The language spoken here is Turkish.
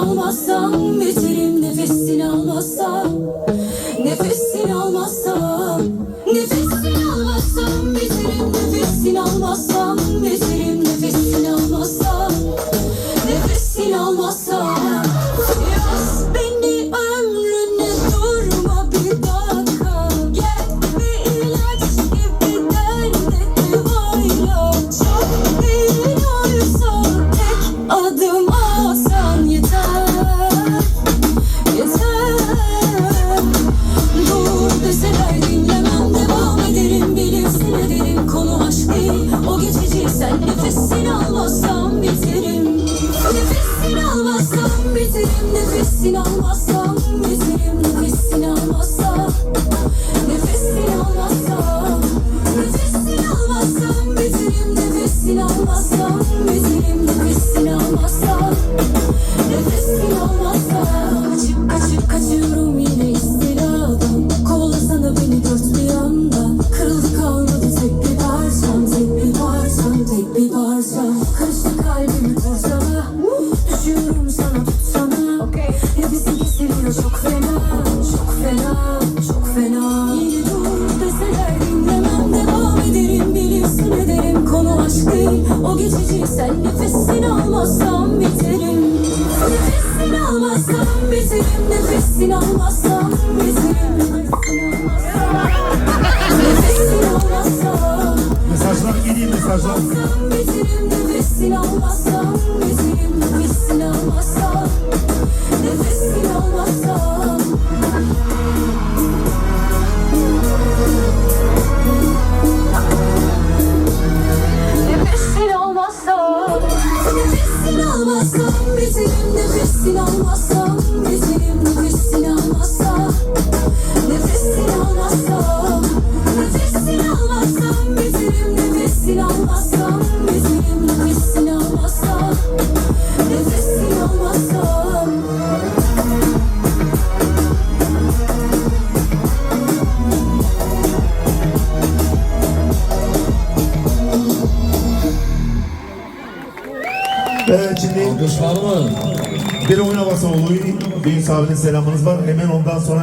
almazsam biterim nefesini almazsam Nefesini almazsam biterim Nefesini almazsam Nefesini almazsam Nefesini almazsam biterim Nefesini almazsam biterim Nefesini almazsam Nefesini almazsam Kaçıp kaçıp kaçıyorum yine istiradan Kovalasana beni dört bir yandan. Kırıldı tek bir parçam Tek bir parçam, tek bir parçam. Karıştı kalbimi kurcala geçici Sen nefesini almazsam biterim. Nefesini almazsam biterim. Nefesini almazsam biterim. Nefesini almazsam Mesajlar geliyor mesajlar. Biterim. Nefesini almazsam Biterim. Nefesini almazsam nefesini almazsam nefesini almazsam almazsam Nefesini almazsam Evet şimdi Alkış var mı? bir oyun havası oluyor. Büyük abinin selamınız var. Hemen ondan sonra